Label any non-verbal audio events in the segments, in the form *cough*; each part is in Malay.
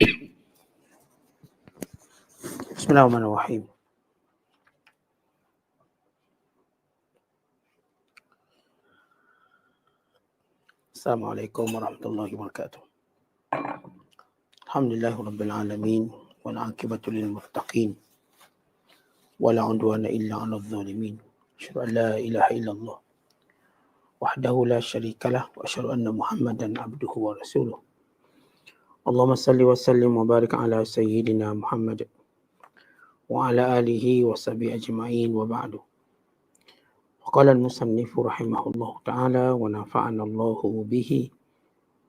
بسم الله الرحمن الرحيم. السلام عليكم ورحمة الله وبركاته. الحمد لله رب العالمين والعاقبة للمتقين ولا عدوان إلا على الظالمين. أشهد أن لا إله إلا الله وحده لا شريك له وأشهد أن محمدا عبده ورسوله. Allahumma salli wa sallim wa barik ala sayyidina Muhammad wa ala alihi wa sahbihi ajma'in wa ba'du. وقال المصنف رحمه الله تعالى ونفعنا الله به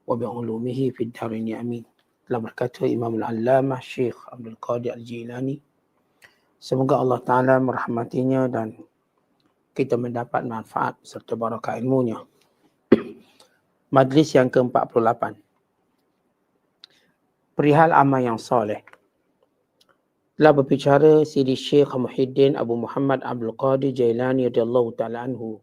وبعلومه في الدارين امين telah berkata Imam Al-Allamah Syekh Abdul Qadir Al-Jilani semoga Allah Taala merahmatinya dan kita mendapat manfaat serta barakah ilmunya *clears throat* Majlis yang ke-48 Perihal amal yang soleh telah berbicara Sidi Syekh Muhyiddin Abu Muhammad Abdul Qadir Jailani radhiyallahu taala anhu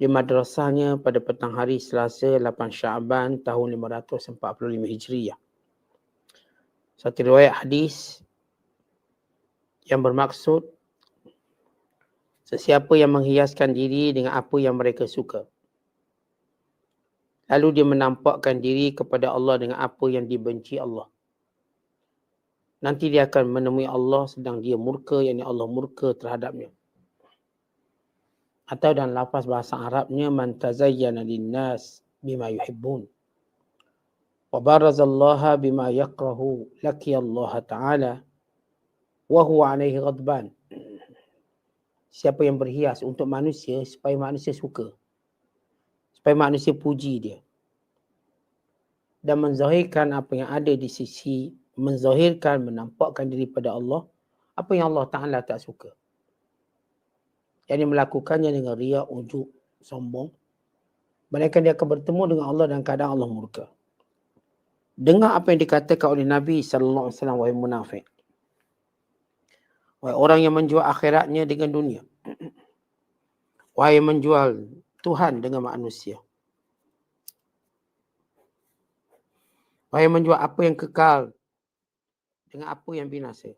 di madrasahnya pada petang hari Selasa 8 Syaban tahun 545 Hijriah. Satu riwayat hadis yang bermaksud sesiapa yang menghiaskan diri dengan apa yang mereka suka. Lalu dia menampakkan diri kepada Allah dengan apa yang dibenci Allah. Nanti dia akan menemui Allah sedang dia murka yakni Allah murka terhadapnya. Atau dalam lafaz bahasa Arabnya man tazayyana linnas bima yuhibbun. Wa barazallaha bima yakrahu laki Allah taala wa huwa alaihi ghadban. Siapa yang berhias untuk manusia supaya manusia suka supaya manusia puji dia dan menzahirkan apa yang ada di sisi menzahirkan, menampakkan diri pada Allah apa yang Allah Ta'ala tak suka. Yang melakukannya dengan riak, ujuk, sombong. Mereka dia akan bertemu dengan Allah dan kadang Allah murka. Dengar apa yang dikatakan oleh Nabi Sallallahu Alaihi Wasallam wahai munafik. Wahai orang yang menjual akhiratnya dengan dunia. *clears throat* Wahai menjual Tuhan dengan manusia. Wahai yang menjual apa yang kekal dengan apa yang binasa.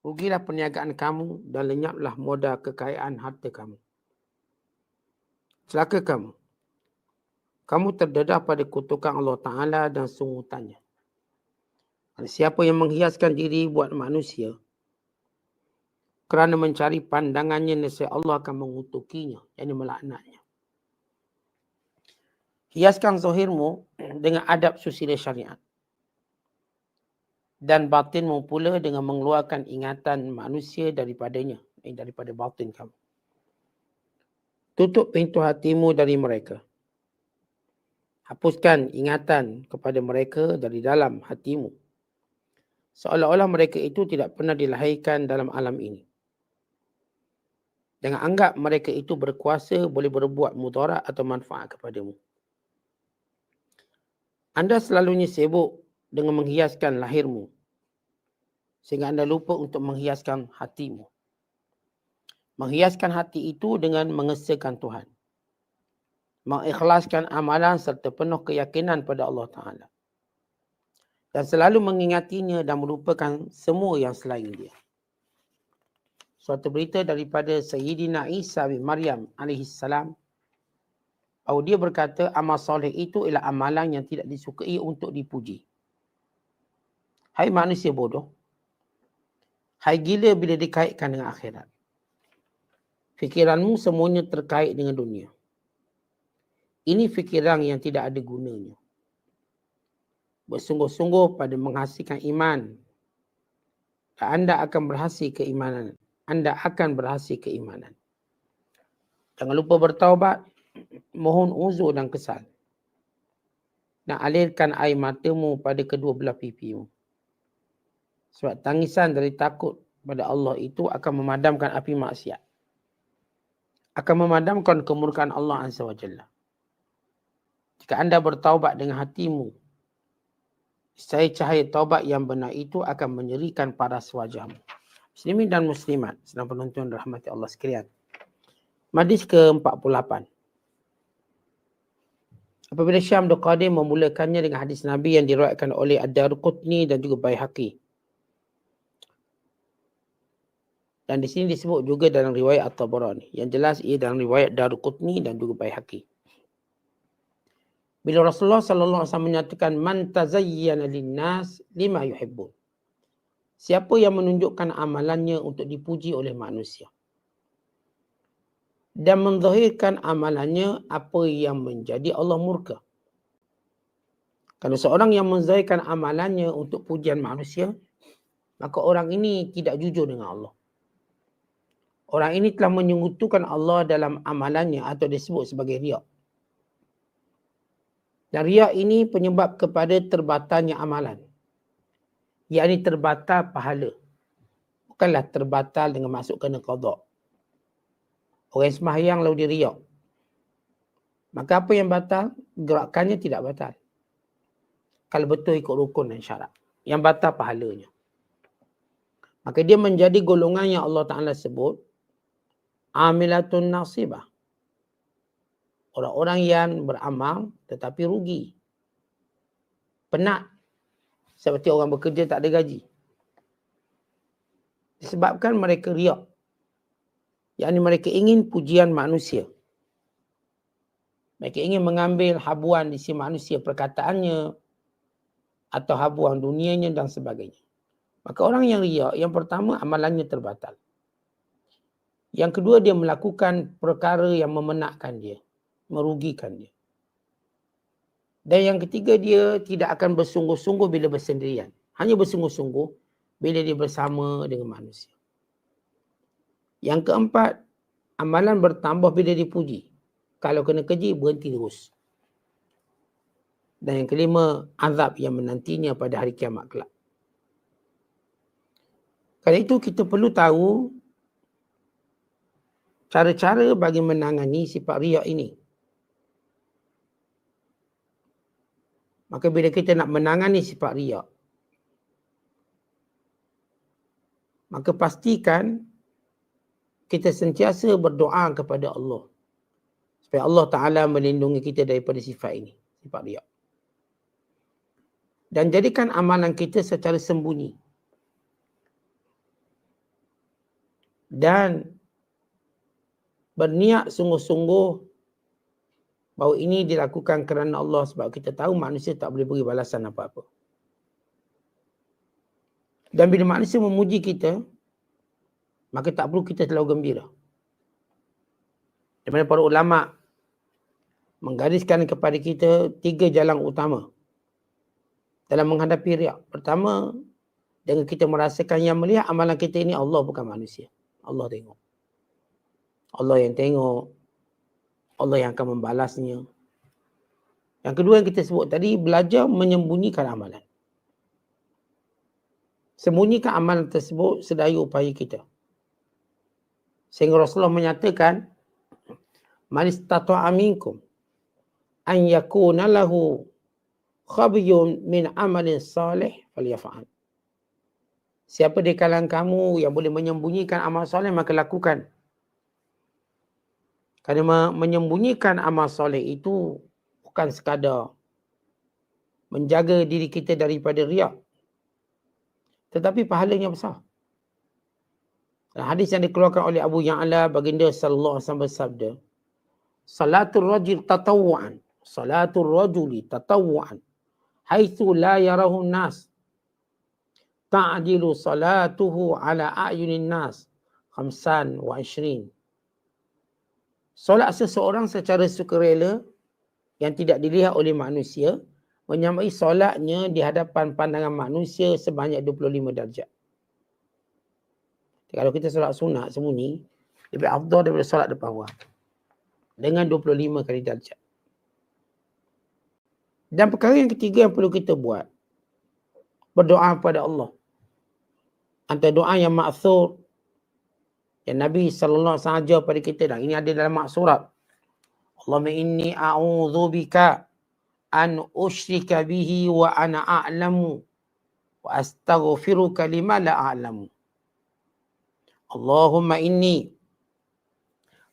Rugilah perniagaan kamu dan lenyaplah modal kekayaan harta kamu. Celaka kamu. Kamu terdedah pada kutukan Allah Ta'ala dan sungutannya. Siapa yang menghiaskan diri buat manusia kerana mencari pandangannya nescaya Allah akan mengutukinya, yakni melaknatnya. Hiaskan zahirmu dengan adab susila syariat dan batinmu pula dengan mengeluarkan ingatan manusia daripadanya, eh, daripada batin kamu. Tutup pintu hatimu dari mereka. Hapuskan ingatan kepada mereka dari dalam hatimu. Seolah-olah mereka itu tidak pernah dilahirkan dalam alam ini. Jangan anggap mereka itu berkuasa boleh berbuat mudarat atau manfaat kepadamu. Anda selalunya sibuk dengan menghiaskan lahirmu sehingga anda lupa untuk menghiaskan hatimu. Menghiaskan hati itu dengan mengesahkan Tuhan. Mengikhlaskan amalan serta penuh keyakinan pada Allah Ta'ala. Dan selalu mengingatinya dan melupakan semua yang selain dia. Suatu berita daripada Sayyidina Isa bin Maryam alaihissalam. Bahawa dia berkata amal soleh itu ialah amalan yang tidak disukai untuk dipuji. Hai manusia bodoh. Hai gila bila dikaitkan dengan akhirat. Fikiranmu semuanya terkait dengan dunia. Ini fikiran yang tidak ada gunanya. Bersungguh-sungguh pada menghasilkan iman. Dan anda akan berhasil keimanan. Anda akan berhasil keimanan. Jangan lupa bertaubat. Mohon uzur dan kesal. Dan alirkan air matamu pada kedua belah pipimu. Sebab tangisan dari takut pada Allah itu akan memadamkan api maksiat. Akan memadamkan kemurkaan Allah Azza wa Jalla. Jika anda bertaubat dengan hatimu, saya cahaya taubat yang benar itu akan menyerikan paras wajahmu. Muslimin dan muslimat, sedang penonton rahmati Allah sekalian. Madis ke-48. Apabila Syam Abdul Qadir memulakannya dengan hadis Nabi yang diriwayatkan oleh Ad-Darqutni dan juga Baihaqi. Dan di sini disebut juga dalam riwayat At-Tabarani. Yang jelas ia dalam riwayat Darqutni dan juga Baihaqi. Bila Rasulullah sallallahu alaihi wasallam menyatakan man tazayyana linnas lima yuhibbun. Siapa yang menunjukkan amalannya untuk dipuji oleh manusia dan menzahirkan amalannya apa yang menjadi Allah murka. Kalau seorang yang menzahirkan amalannya untuk pujian manusia, maka orang ini tidak jujur dengan Allah. Orang ini telah menyungutukan Allah dalam amalannya atau disebut sebagai riak. Dan riak ini penyebab kepada terbatalnya amalan. Ia ini terbatal pahala. Bukanlah terbatal dengan masuk kena kodok. Orang sembahyang lalu dia riak. Maka apa yang batal? Gerakannya tidak batal. Kalau betul ikut rukun dan syarat. Yang batal pahalanya. Maka dia menjadi golongan yang Allah Ta'ala sebut. Amilatun nasibah. Orang-orang yang beramal tetapi rugi. Penat. Seperti orang bekerja tak ada gaji. Disebabkan mereka riak yang mereka ingin pujian manusia. Mereka ingin mengambil habuan di si manusia perkataannya atau habuan dunianya dan sebagainya. Maka orang yang riak, yang pertama amalannya terbatal. Yang kedua dia melakukan perkara yang memenakkan dia, merugikan dia. Dan yang ketiga dia tidak akan bersungguh-sungguh bila bersendirian. Hanya bersungguh-sungguh bila dia bersama dengan manusia. Yang keempat, amalan bertambah bila dipuji. Kalau kena keji, berhenti terus. Dan yang kelima, azab yang menantinya pada hari kiamat kelak. Kerana itu kita perlu tahu cara-cara bagi menangani sifat riak ini. Maka bila kita nak menangani sifat riak, maka pastikan kita sentiasa berdoa kepada Allah. Supaya Allah Ta'ala melindungi kita daripada sifat ini. Sifat riak. Dan jadikan amalan kita secara sembunyi. Dan berniat sungguh-sungguh bahawa ini dilakukan kerana Allah sebab kita tahu manusia tak boleh beri balasan apa-apa. Dan bila manusia memuji kita, maka tak perlu kita terlalu gembira. Di mana para ulama menggariskan kepada kita tiga jalan utama dalam menghadapi riak. Pertama, dengan kita merasakan yang melihat amalan kita ini Allah bukan manusia. Allah tengok. Allah yang tengok. Allah yang akan membalasnya. Yang kedua yang kita sebut tadi, belajar menyembunyikan amalan. Sembunyikan amalan tersebut sedaya upaya kita. Sehingga Rasulullah menyatakan man istata'a minkum an yakuna lahu khabyun min amalin salih falyaf'al. Siapa di kalangan kamu yang boleh menyembunyikan amal soleh maka lakukan. Kerana menyembunyikan amal soleh itu bukan sekadar menjaga diri kita daripada riak. Tetapi pahalanya besar. Hadis yang dikeluarkan oleh Abu Ya'la baginda sallallahu alaihi wasallam bersabda, "Salatul rajul tatawwu'an, salatul rajuli tatawwu'an, haitsu la yarahu nas ta'dilu salatuhu ala a'yunin nas khamsan wa ishrin." Solat seseorang secara sukarela yang tidak dilihat oleh manusia menyamai solatnya di hadapan pandangan manusia sebanyak 25 darjat. Kalau kita solat sunat sembunyi, lebih afdal daripada solat depan orang. Dengan 25 kali darjat. Dan perkara yang ketiga yang perlu kita buat. Berdoa kepada Allah. Antara doa yang maksur. Yang Nabi SAW sahaja pada kita. Dan ini ada dalam maksurat. Allahumma inni a'udhu bika an ushrika bihi wa ana a'lamu wa astaghfiruka lima la a'lamu. Allahumma inni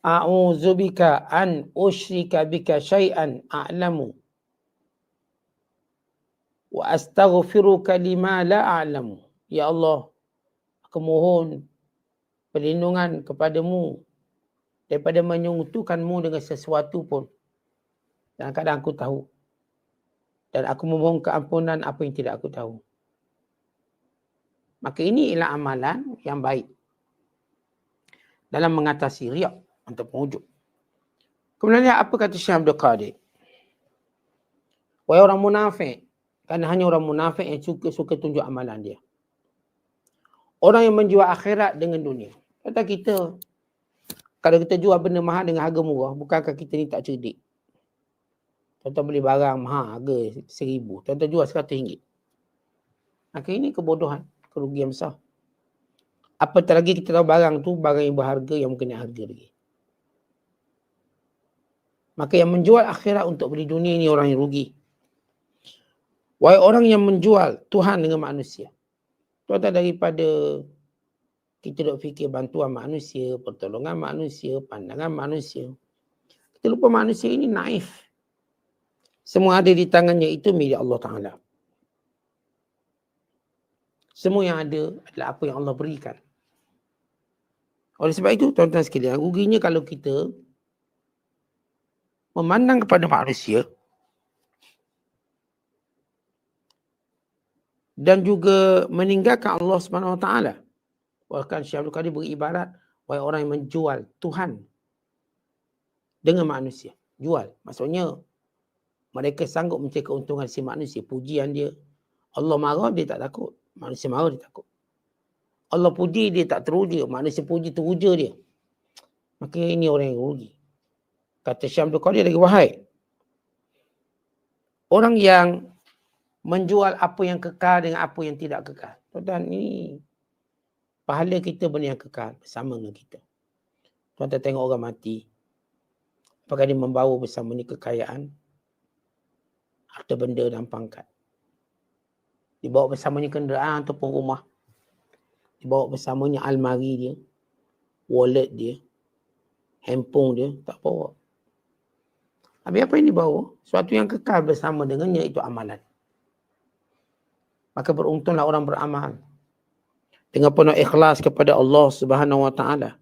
a'udzubika an usyrika bika syai'an a'lamu Wa astaghfiruka lima la a'lamu. Ya Allah, aku mohon perlindungan kepadamu daripada menyuntukanmu dengan sesuatu pun. Dan kadang aku tahu. Dan aku memohon keampunan apa yang tidak aku tahu. Maka ini ialah amalan yang baik. Dalam mengatasi riak untuk mewujud. Kemudian apa kata Syekh Abdul Qadir? Wahai orang munafik. Kerana hanya orang munafik yang suka suka tunjuk amalan dia. Orang yang menjual akhirat dengan dunia. Kata kita, kalau kita jual benda mahal dengan harga murah, bukankah kita ni tak cerdik? Tuan-tuan beli barang mahal harga seribu. Tuan-tuan jual seratus ringgit. Maka ini kebodohan, kerugian besar. Apatah lagi kita tahu barang tu barang yang berharga yang mungkin harga lagi. Maka yang menjual akhirat untuk beli dunia ini orang yang rugi. Wahai orang yang menjual Tuhan dengan manusia. Tuan-tuan daripada kita duk fikir bantuan manusia, pertolongan manusia, pandangan manusia. Kita lupa manusia ini naif. Semua ada di tangannya itu milik Allah Ta'ala. Semua yang ada adalah apa yang Allah berikan. Oleh sebab itu, tuan-tuan sekalian, ruginya kalau kita memandang kepada manusia dan juga meninggalkan Allah Subhanahu Wa Taala. Bahkan Syekh Abdul Qadir beribarat wahai orang yang menjual Tuhan dengan manusia. Jual. Maksudnya mereka sanggup mencari keuntungan si manusia. Pujian dia. Allah marah dia tak takut. Manusia marah dia takut. Allah puji dia tak teruja. Manusia puji teruja dia. Maka ini orang yang rugi. Kata Syekh Qadir lagi wahai. Orang yang menjual apa yang kekal dengan apa yang tidak kekal. Tuan-tuan, ini pahala kita benda yang kekal bersama dengan kita. Tuan-tuan tengok orang mati. Apakah dia membawa bersama ni kekayaan? Harta benda dan pangkat. Dibawa bersamanya kenderaan ataupun rumah. Dibawa bersamanya almari dia. Wallet dia. Handphone dia. Tak bawa. Habis apa yang dibawa? Suatu yang kekal bersama dengannya itu amalan maka beruntunglah orang beramal. Dengan penuh ikhlas kepada Allah Subhanahu wa taala.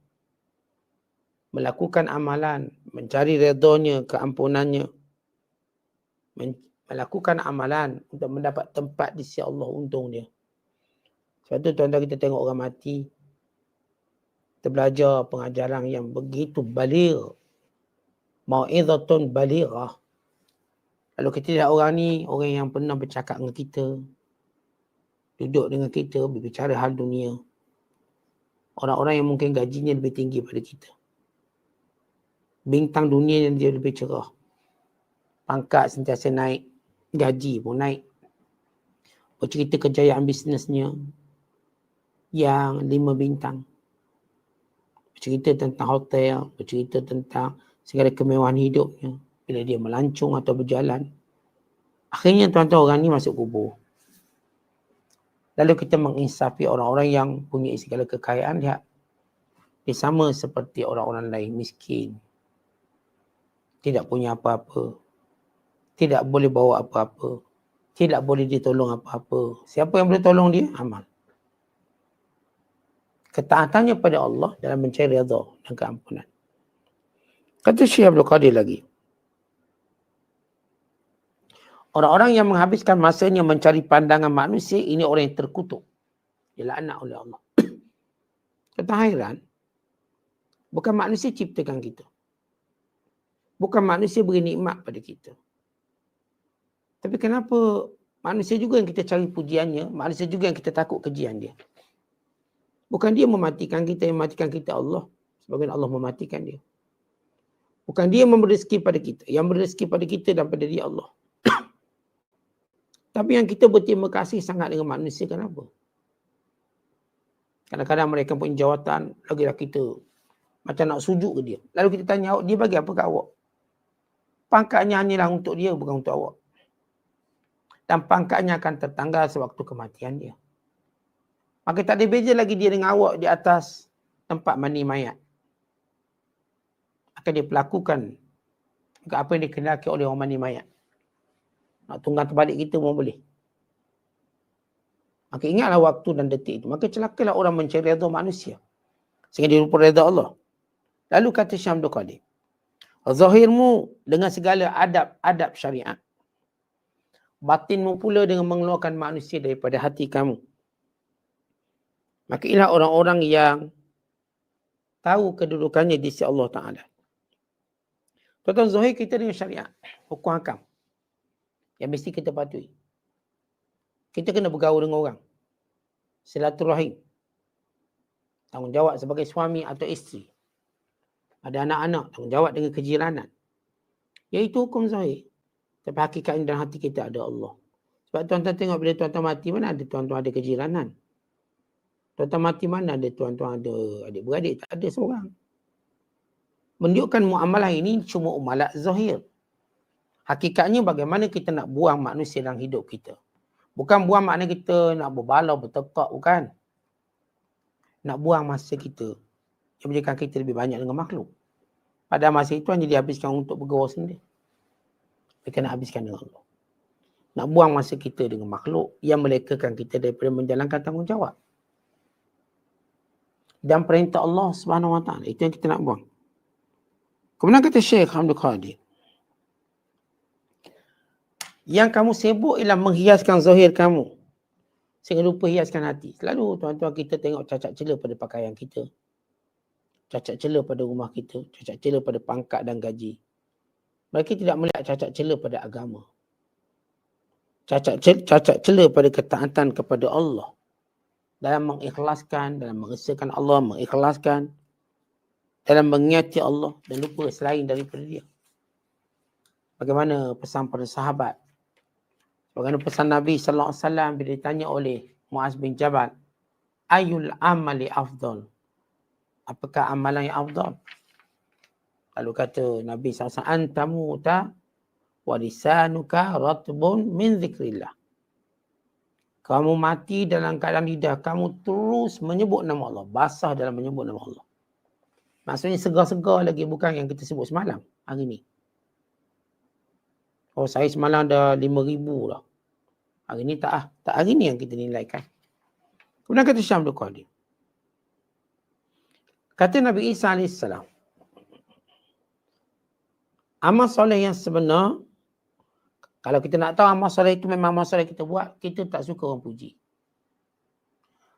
Melakukan amalan mencari redha-Nya keampunannya. Melakukan amalan untuk mendapat tempat di sisi Allah untung dia. Sebab tu tuan-tuan kita tengok orang mati kita belajar pengajaran yang begitu balir. Mau'izatun balirah Lalu kita lihat orang ni, orang yang pernah bercakap dengan kita, duduk dengan kita, berbicara hal dunia. Orang-orang yang mungkin gajinya lebih tinggi pada kita. Bintang dunia yang dia lebih cerah. Pangkat sentiasa naik. Gaji pun naik. Bercerita kejayaan bisnesnya yang lima bintang. Bercerita tentang hotel, bercerita tentang segala kemewahan hidupnya. Bila dia melancung atau berjalan. Akhirnya tuan-tuan orang ni masuk kubur. Lalu kita menginsafi orang-orang yang punya segala kekayaan dia, dia sama seperti orang-orang lain miskin. Tidak punya apa-apa. Tidak boleh bawa apa-apa. Tidak boleh ditolong apa-apa. Siapa yang boleh tolong dia? Amal. Ketaatannya pada Allah dalam mencari redha dan keampunan. Kata Syekh Abdul Qadir lagi. Orang-orang yang menghabiskan masanya mencari pandangan manusia, ini orang yang terkutuk. Dia anak oleh Allah. *clears throat* Kata hairan, bukan manusia ciptakan kita. Bukan manusia beri nikmat pada kita. Tapi kenapa manusia juga yang kita cari pujiannya, manusia juga yang kita takut kejian dia. Bukan dia mematikan kita, yang mematikan kita Allah. Sebagian Allah mematikan dia. Bukan dia memberi rezeki pada kita. Yang memberi rezeki pada kita dan pada dia Allah. Tapi yang kita berterima kasih sangat dengan manusia kenapa? Kadang-kadang mereka punya jawatan, lagilah kita macam nak sujud ke dia. Lalu kita tanya awak, dia bagi apa ke awak? Pangkatnya hanyalah untuk dia, bukan untuk awak. Dan pangkatnya akan tertanggal sewaktu kematian dia. Maka tak ada beza lagi dia dengan awak di atas tempat mandi mayat. Akan dia pelakukan apa yang dikenalkan oleh orang mandi mayat. Nak tunggang terbalik kita pun boleh. Maka ingatlah waktu dan detik itu. Maka celakalah orang mencari redha manusia. Sehingga dia lupa redha Allah. Lalu kata Syam Abdul Qadir. Zahirmu dengan segala adab-adab syariat. Batinmu pula dengan mengeluarkan manusia daripada hati kamu. Maka inilah orang-orang yang tahu kedudukannya di sisi Allah Ta'ala. Tuan-tuan Zahir kita dengan syariat. Hukum hakam. Yang mesti kita patuhi. Kita kena bergaul dengan orang. Silaturahim. Tanggungjawab sebagai suami atau isteri. Ada anak-anak. Tanggungjawab dengan kejiranan. Iaitu hukum Zahir. Tapi hakikatnya dalam hati kita ada Allah. Sebab tuan-tuan tengok bila tuan-tuan mati, mana ada tuan-tuan ada kejiranan. Tuan-tuan mati mana ada tuan-tuan ada adik-beradik. Tak ada seorang. Menunjukkan muamalah ini cuma umalat zahir. Hakikatnya bagaimana kita nak buang manusia dalam hidup kita. Bukan buang makna kita nak berbalau, bertekak, bukan. Nak buang masa kita. Yang menjadikan kita lebih banyak dengan makhluk. Pada masa itu hanya dihabiskan untuk bergaul sendiri. Kita nak habiskan dengan Allah. Nak buang masa kita dengan makhluk yang melekakan kita daripada menjalankan tanggungjawab dan perintah Allah Subhanahu Wa Taala. Itu yang kita nak buang. Kemudian kata Syekh Hamdul Qadir. Yang kamu sibuk ialah menghiaskan zahir kamu. Sehingga lupa hiaskan hati. Selalu tuan-tuan kita tengok cacat celah pada pakaian kita. Cacat celah pada rumah kita. Cacat celah pada pangkat dan gaji. Mereka tidak melihat cacat celah pada agama. Cacat celah, cacat celah pada ketaatan kepada Allah dalam mengikhlaskan, dalam mengesahkan Allah, mengikhlaskan, dalam mengingati Allah dan lupa selain daripada dia. Bagaimana pesan para sahabat? Bagaimana pesan Nabi sallallahu alaihi wasallam bila ditanya oleh Muaz bin Jabal, ayul amali afdal? Apakah amalan yang afdal? Lalu kata Nabi SAW, antamuta warisanuka ratbun min zikrillah kamu mati dalam keadaan lidah kamu terus menyebut nama Allah. Basah dalam menyebut nama Allah. Maksudnya segar-segar lagi bukan yang kita sebut semalam hari ni. Oh saya semalam lima ribu lah. Hari ni tak ah. Tak hari ni yang kita nilaikan. Kemudian kata Syam Qadir. Kata Nabi Isa AS. Amal soleh yang sebenar kalau kita nak tahu amal soleh itu memang amal soleh kita buat, kita tak suka orang puji.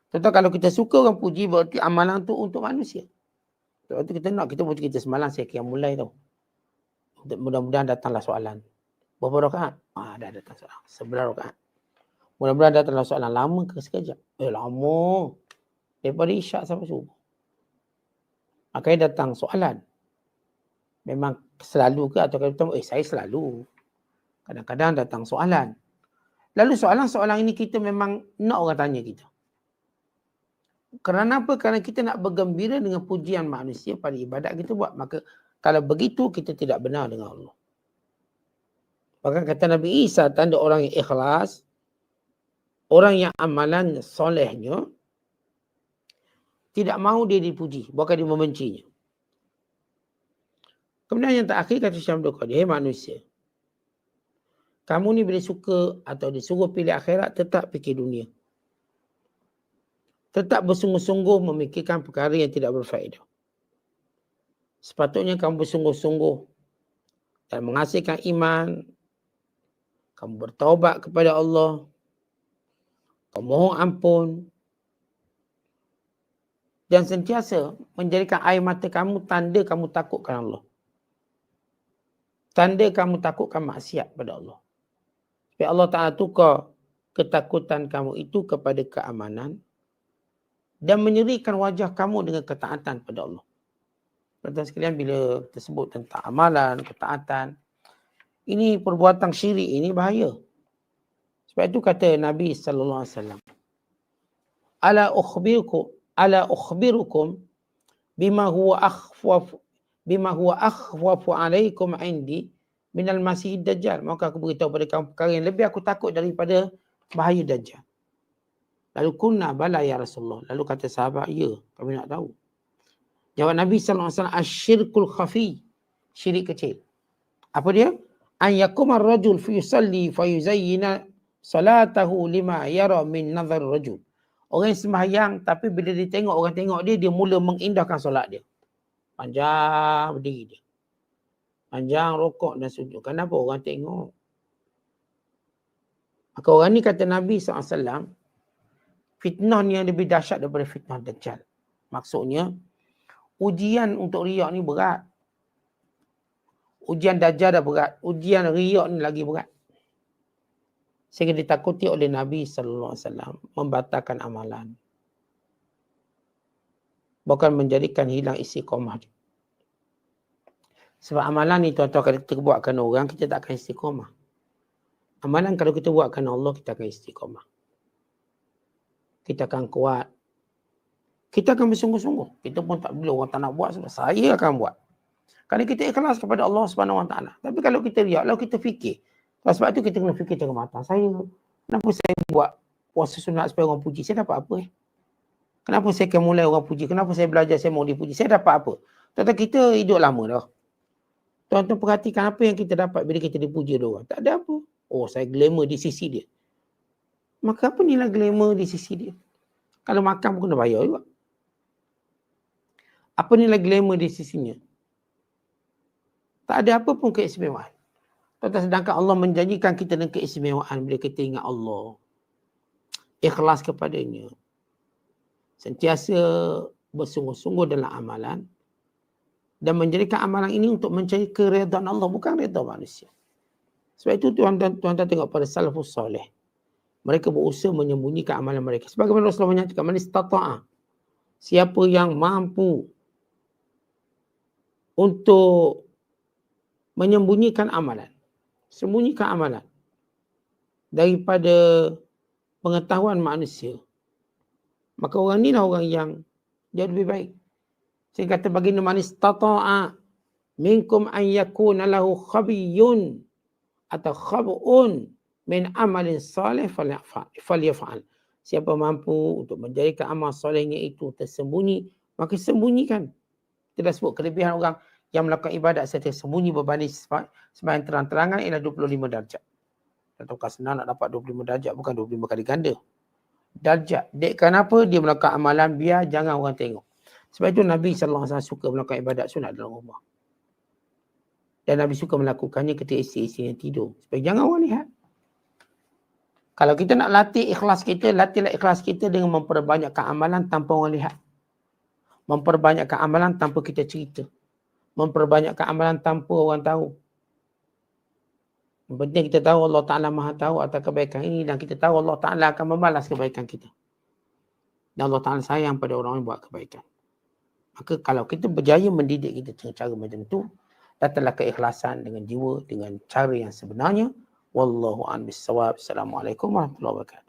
Tentu kalau kita suka orang puji, berarti amalan tu untuk manusia. Sebab tu kita nak, kita puji kita semalam saya kira mulai tau. Mudah-mudahan datanglah soalan. Berapa rakaat? Ah, dah datang soalan. Sebelah rakaat. Mudah-mudahan datanglah soalan. Lama ke sekejap? Eh, lama. Daripada isyak sampai subuh. Makanya datang soalan. Memang selalu ke atau kalau eh saya selalu. Kadang-kadang datang soalan. Lalu soalan-soalan ini kita memang nak orang tanya kita. Kerana apa? Kerana kita nak bergembira dengan pujian manusia pada ibadat kita buat. Maka kalau begitu kita tidak benar dengan Allah. Bahkan kata Nabi Isa tanda orang yang ikhlas. Orang yang amalan solehnya. Tidak mahu dia dipuji. Bahkan dia membencinya. Kemudian yang terakhir kata Syamdul Qadir. Hei manusia kamu ni bila suka atau disuruh pilih akhirat, tetap fikir dunia. Tetap bersungguh-sungguh memikirkan perkara yang tidak berfaedah. Sepatutnya kamu bersungguh-sungguh dan menghasilkan iman. Kamu bertaubat kepada Allah. Kamu mohon ampun. Dan sentiasa menjadikan air mata kamu tanda kamu takutkan Allah. Tanda kamu takutkan maksiat pada Allah. Supaya Allah Ta'ala tukar ketakutan kamu itu kepada keamanan dan menyerikan wajah kamu dengan ketaatan pada Allah. Tuan sekalian bila tersebut tentang amalan, ketaatan, ini perbuatan syirik ini bahaya. Sebab itu kata Nabi sallallahu alaihi wasallam, "Ala ukhbirukum ala ukhbirukum bima huwa akhwaf bima huwa akhwafu alaikum indi minal masih dajjal. Maka aku beritahu pada kamu perkara yang lebih aku takut daripada bahaya dajjal. Lalu kunna bala ya Rasulullah. Lalu kata sahabat, ya kami nak tahu. Jawab Nabi SAW, asyirkul khafi. Syirik kecil. Apa dia? An yakum ar-rajul fi yusalli fa yuzayyina salatahu lima yara min nazar rajul. Orang yang sembahyang tapi bila dia tengok orang tengok dia, dia mula mengindahkan solat dia. Panjang berdiri dia. Panjang rokok dan sujud. Kenapa orang tengok? Maka orang ni kata Nabi SAW, fitnah ni yang lebih dahsyat daripada fitnah Dajjal. Maksudnya, ujian untuk riak ni berat. Ujian Dajjal dah berat. Ujian riak ni lagi berat. Sehingga ditakuti oleh Nabi sallallahu alaihi wasallam membatalkan amalan. Bukan menjadikan hilang isi istiqamah. Sebab amalan ni tuan-tuan kalau kita buatkan orang, kita tak akan istiqamah. Amalan kalau kita buatkan Allah, kita akan istiqamah. Kita akan kuat. Kita akan bersungguh-sungguh. Kita pun tak boleh orang tak nak buat sebab saya akan buat. Kalau kita ikhlas kepada Allah Subhanahu Wa Taala. Tapi kalau kita riak, kalau kita fikir, sebab tu kita kena fikir cara matang. Saya, kenapa saya buat puasa sunat supaya orang puji? Saya dapat apa eh? Kenapa saya akan mulai orang puji? Kenapa saya belajar saya mau dipuji? Saya dapat apa? Tuan-tuan kita hidup lama dah. Tuan-tuan perhatikan apa yang kita dapat bila kita dipuji dia orang. Tak ada apa. Oh saya glamour di sisi dia. Maka apa nilai glamour di sisi dia? Kalau makan pun kena bayar juga. Apa nilai glamour di sisinya? Tak ada apa pun keistimewaan. Tetapi sedangkan Allah menjanjikan kita dengan keistimewaan bila kita ingat Allah. Ikhlas kepadanya. Sentiasa bersungguh-sungguh dalam amalan. Dan menjadikan amalan ini untuk mencari keredaan Allah. Bukan reda manusia. Sebab itu tuan-tuan tengok pada salafus soleh. Mereka berusaha menyembunyikan amalan mereka. Sebagaimana Rasulullah menyatakan, manis tata'a. Siapa yang mampu untuk menyembunyikan amalan. Sembunyikan amalan. Daripada pengetahuan manusia. Maka orang ni lah orang yang jauh lebih baik. Saya kata baginda manis tata'a minkum an yakuna lahu khabiyun atau khabun min amalin salih falyafa'al siapa mampu untuk menjadikan amal solehnya itu tersembunyi maka sembunyikan. Tidak sebut kelebihan orang yang melakukan ibadat secara sembunyi berbanding sembahyang terang-terangan ialah 25 darjat. Atau senang nak dapat 25 darjat bukan 25 kali ganda. Darjat. Dek kenapa dia melakukan amalan biar jangan orang tengok. Sebab itu Nabi SAW suka melakukan ibadat sunat dalam rumah. Dan Nabi suka melakukannya ketika isteri-isteri yang tidur. Supaya jangan orang lihat. Kalau kita nak latih ikhlas kita, latihlah ikhlas kita dengan memperbanyakkan amalan tanpa orang lihat. Memperbanyakkan amalan tanpa kita cerita memperbanyakkan amalan tanpa orang tahu. Yang penting kita tahu Allah Ta'ala maha tahu atas kebaikan ini dan kita tahu Allah Ta'ala akan membalas kebaikan kita. Dan Allah Ta'ala sayang pada orang yang buat kebaikan. Maka kalau kita berjaya mendidik kita dengan cara macam itu, datanglah keikhlasan dengan jiwa, dengan cara yang sebenarnya. Wallahu a'lam bishawab. Assalamualaikum warahmatullahi wabarakatuh.